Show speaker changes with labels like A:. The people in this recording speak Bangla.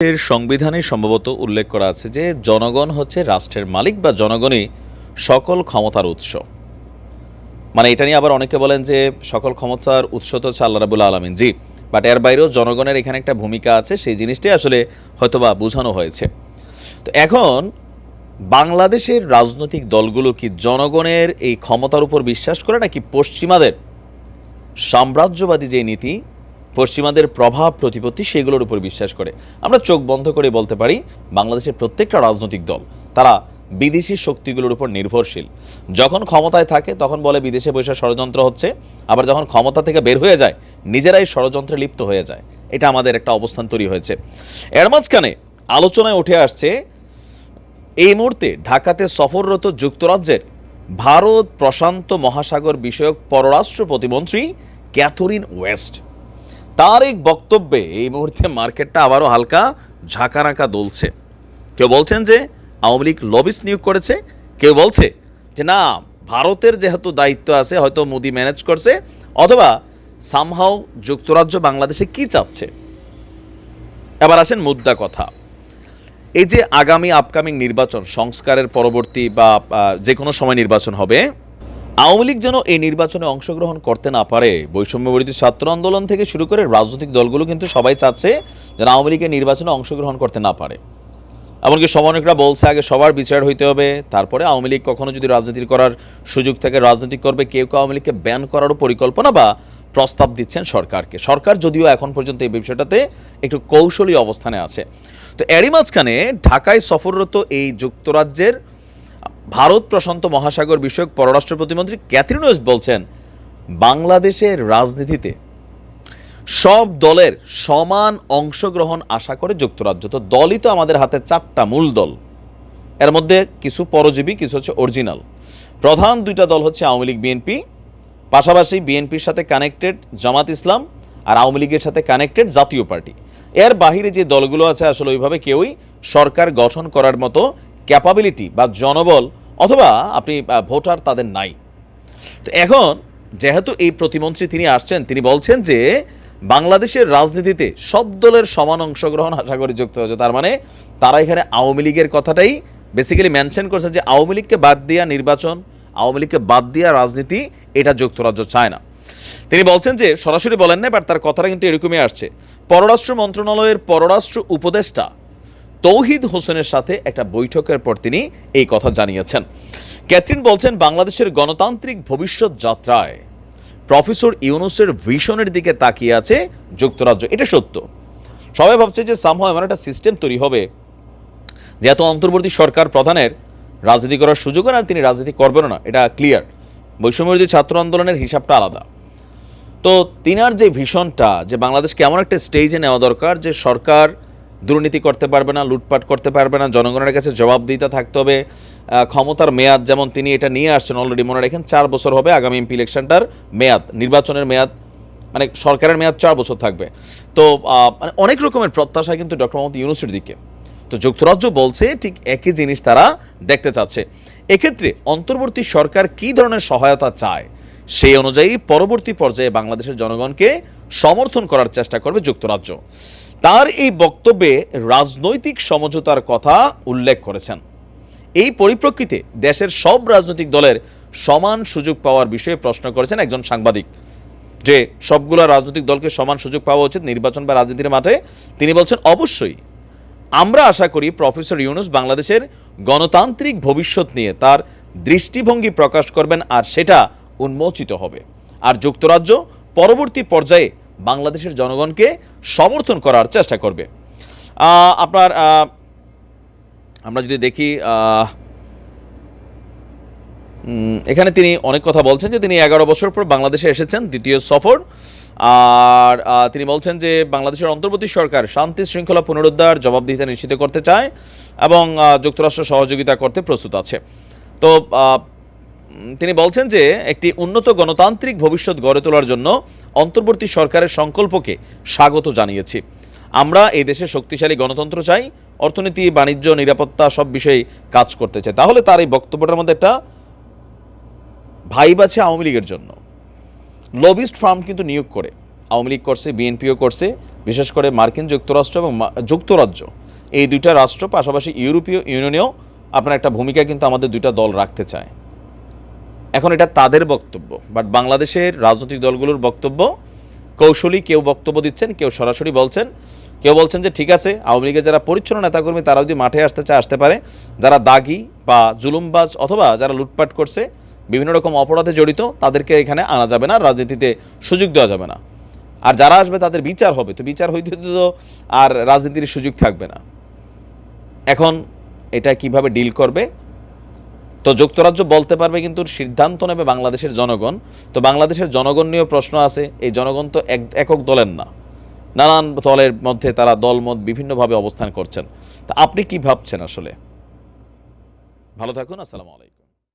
A: এর সংবিধানে সম্ভবত উল্লেখ করা আছে যে জনগণ হচ্ছে রাষ্ট্রের মালিক বা জনগণই সকল ক্ষমতার উৎস। মানে এটা নিয়ে আবার অনেকে বলেন যে সকল ক্ষমতার উৎস তো হচ্ছে আল্লাহ রাবুল আলমিন। জি বাট এর বাইরেও জনগণের এখানে একটা ভূমিকা আছে, সেই জিনিসটাই আসলে হয়তোবা বোঝানো হয়েছে। তো এখন বাংলাদেশের রাজনৈতিক দলগুলো কি জনগণের এই ক্ষমতার উপর বিশ্বাস করে নাকি পশ্চিমাদের সাম্রাজ্যবাদী যে নীতি পশ্চিমাদের প্রভাব, প্রতিপত্তি সেগুলোর উপর বিশ্বাস করে। আমরা চোখ বন্ধ করে বলতে পারি, বাংলাদেশের প্রত্যেকটা রাজনৈতিক দল, তারা বিদেশি শক্তিগুলোর উপর নির্ভরশীল। যখন ক্ষমতায় থাকে, তখন বলে বিদেশে বসে ষড়যন্ত্র হচ্ছে। আবার যখন ক্ষমতা থেকে বের হয়ে যায়, নিজেরাই ষড়যন্ত্রে লিপ্ত হয়ে যায়। এটা আমাদের একটা অবস্থান তৈরি হয়েছে। এর মাঝখানে আলোচনায় উঠে আসছে, এই মুহূর্তে ঢাকাতে সফররত যুক্তরাজ্যের ভারত প্রশান্ত মহাসাগর বিষয়ক পররাষ্ট্র প্রতিমন্ত্রী ক্যাথরিন ওয়েস্ট। তার এক বক্তব্যে এই মুহূর্তে মার্কেটটা আবারও হালকা ঝাঁকানাকা দুলছে। কেউ বলছেন যে আওয়ামী লীগ লবিস্ট নিয়োগ করেছে, কেউ বলছে যে না, ভারতের যেহেতু দায়িত্ব আছে, হয়তো মোদি ম্যানেজ করছে, অথবা সামহাও যুক্তরাজ্য বাংলাদেশে কি চাচ্ছে? এবার আসেন মুদ্রা কথা। এই যে আগামী আপকামিং নির্বাচন, সংস্কারের পরবর্তী বা যে কোনো সময় নির্বাচন হবে আওয়ামী লীগ যেন এই নির্বাচনে অংশগ্রহণ করতে না পারে। বৈষম্য বিরোধী ছাত্র আন্দোলন থেকে শুরু করে রাজনৈতিক দলগুলো কিন্তু সবাই চাচ্ছে যেন আওয়ামী লীগের নির্বাচনে অংশগ্রহণ করতে না পারে। এমনকি সমন্বয়করা বলছে, আগে সবার বিচার হইতে হবে, তারপরে আওয়ামী লীগ কখনো যদি রাজনীতি করার সুযোগ থাকে, রাজনীতি করবে, কেউ কেউ আওয়ামী লীগকে ব্যান করারও পরিকল্পনা বা প্রস্তাব দিচ্ছেন সরকারকে। সরকার যদিও এখন পর্যন্ত এই বিষয়টাতে একটু কৌশলী অবস্থানে আছে। তো এরই মাঝখানে ঢাকায় সফররত এই যুক্তরাজ্যের ভারত প্রশান্ত মহাসাগর বিষয়ক পররাষ্ট্র প্রতিমন্ত্রী ক্যাথরিন ওয়েস্ট বলছেন, বাংলাদেশের রাজনীতিতে সব দলের সমান অংশগ্রহণ আশা করে যুক্তরাজ্য। তো দলই তো আমাদের হাতে চারটা মূল দল। এর মধ্যে কিছু পরজীবী, কিছু হচ্ছে অরিজিনাল। প্রধান দুইটা দল হচ্ছে আওয়ামী লীগ, বিএনপি। পাশাপাশি বিএনপির সাথে কানেক্টেড জামাত ইসলাম আর আওয়ামী লীগের সাথে কানেক্টেড জাতীয় পার্টি। এর বাহিরে যে দলগুলো আছে, আসলে ওইভাবে কেউই সরকার গঠন করার মতো ক্যাপাবিলিটি বা জনবল অথবা আপনি ভোটার তাদের নাই। তো এখন যেহেতু এই প্রতিমন্ত্রী তিনি আসছেন, তিনি বলছেন যে বাংলাদেশের রাজনীতিতে সব দলের সমান অংশগ্রহণ আশা করে যুক্ত হয়েছে। তার মানে তারা এখানে আওয়ামী লীগের কথাটাই বেসিক্যালি মেনশন করছে যে আওয়ামী লীগকে বাদ দিয়া নির্বাচন, আওয়ামী লীগকে বাদ দিয়া রাজনীতি, এটা যুক্তরাজ্য চায় না। তিনি বলছেন যে সরাসরি বলেন না বাট তার কথাটা কিন্তু এরকমই আসছে। পররাষ্ট্র মন্ত্রণালয়ের পররাষ্ট্র উপদেষ্টা তৌহিদ হোসেনের সাথে একটা বৈঠকের পর তিনি এই কথা জানিয়েছেন। ক্যাথরিন বলছেন, বাংলাদেশের গণতান্ত্রিক ভবিষ্যৎ যাত্রায় প্রফেসর ইউনুসের ভিশনের দিকে তাকিয়ে আছে যুক্তরাজ্য। এটা সত্য। সবাই ভাবছে যে সামহাও এমন একটা সিস্টেম তৈরি হবে, যে এত অন্তর্বর্তী সরকার প্রধানের রাজনীতি করার সুযোগ আর তিনি রাজনীতি করবেন না। এটা ক্লিয়ার বৈষম্যবিরোধী ছাত্র আন্দোলনের হিসাবটা আলাদা। তো তিনার যে ভিশনটা যে বাংলাদেশকে এমন একটা স্টেজে নেওয়া দরকার, যে সরকার দুর্নীতি করতে পারবে না, লুটপাট করতে পারবে না, জনগণের কাছে জবাবদিহিতা থাকতে হবে। ক্ষমতার মেয়াদ যেমন তিনি এটা নিয়ে আসছেন অলরেডি মনে রাখেন, চার বছর হবে আগামী এমপি ইলেকশনটার মেয়াদ, নির্বাচনের মেয়াদ মানে সরকারের মেয়াদ চার বছর থাকবে। তো মানে অনেক রকমের প্রত্যাশা কিন্তু ডক্টর মোহাম্মদ ইউনুসের দিকে। তো যুক্তরাজ্য বলছে ঠিক একই জিনিস তারা দেখতে চাচ্ছে। এক্ষেত্রে অন্তর্বর্তী সরকার কী ধরনের সহায়তা চায় সেই অনুযায়ী পরবর্তী পর্যায়ে বাংলাদেশের জনগণকে সমর্থন করার চেষ্টা করবে যুক্তরাজ্য। তার এই বক্তব্যে রাজনৈতিক সমঝোতার কথা উল্লেখ করেছেন। এই পরিপ্রেক্ষিতে দেশের সব রাজনৈতিক দলের সমান সুযোগ পাওয়ার বিষয়ে প্রশ্ন করেছেন একজন সাংবাদিক। যে সবগুলো রাজনৈতিক দলকে সমান সুযোগ পাওয়া উচিত নির্বাচন বা রাজনীতির মাঠে, তিনি বলছেন, অবশ্যই। আমরা আশা করি প্রফেসর ইউনুস বাংলাদেশের গণতান্ত্রিক ভবিষ্যৎ নিয়ে তার দৃষ্টিভঙ্গি প্রকাশ করবেন আর সেটা উন্মোচিত হবে। আর যুক্তরাজ্য পরবর্তী পর্যায়ে বাংলাদেশের জনগণকে সমর্থন করার চেষ্টা করবে। আপনার আমরা যদি দেখি এখানে তিনি অনেক কথা বলছেন যে তিনি এগারো বছর পর বাংলাদেশে এসেছেন, দ্বিতীয় সফর। আর তিনি বলছেন যে বাংলাদেশের অন্তর্বর্তী সরকার শান্তি শৃঙ্খলা পুনরুদ্ধার জবাবদিহিতা নিশ্চিত করতে চায় এবং যুক্তরাষ্ট্র সহযোগিতা করতে প্রস্তুত আছে। তো তিনি বলছেন যে একটি উন্নত গণতান্ত্রিক ভবিষ্যৎ গড়ে তোলার জন্য অন্তর্বর্তী সরকারের সংকল্পকে স্বাগত জানিয়েছি। আমরা এই দেশে শক্তিশালী গণতন্ত্র চাই, অর্থনীতি, বাণিজ্য, নিরাপত্তা সব বিষয়ে কাজ করতে চাই। তাহলে তার এই বক্তব্যটার মধ্যে একটা ভাইব আছে আওয়ামী লীগের জন্য। লবিস্ট ফার্ম কিন্তু নিয়োগ করে, আওয়ামী লীগ করছে বিএনপিও করছে, বিশেষ করে মার্কিন যুক্তরাষ্ট্র এবং যুক্তরাজ্য। এই দুইটা রাষ্ট্র, পাশাপাশি ইউরোপীয় ইউনিয়নেও আপনার একটা ভূমিকা কিন্তু আমাদের দুইটা দল রাখতে চায়। এখন এটা তাদের বক্তব্য বাট বাংলাদেশের রাজনৈতিক দলগুলোর বক্তব্য, কৌশলী কেউ বক্তব্য দিচ্ছেন, কেউ সরাসরি বলছেন, কেউ বলছেন যে ঠিক আছে, আওয়ামী লীগের যারা পরিচ্ছন্ন নেতাকর্মী তারা যদি মাঠে আসতে চায়, আসতে পারে। যারা দাগি বা জুলুমবাজ অথবা যারা লুটপাট করছে, বিভিন্ন রকম অপরাধে জড়িত, তাদেরকে এখানে আনা যাবে না, রাজনীতিতে সুযোগ দেওয়া যাবে না। আর যারা আসবে তাদের বিচার হবে, তো বিচার হইতে তো আর রাজনীতির সুযোগ থাকবে না। এখন এটা কীভাবে ডিল করবে তো যুক্তরাজ্য বলতে পারবে কিন্তু সিদ্ধান্ত নেবে বাংলাদেশের জনগণ। তো বাংলাদেশের জনগণ নিয়েও প্রশ্ন আছে, এই জনগণ তো এক একক দলের না। নানান দলের মধ্যে তারা দলমত বিভিন্নভাবে অবস্থান করছেন। তা আপনি কি ভাবছেন আসলে? ভালো থাকুন, আসসালামু আলাইকুম।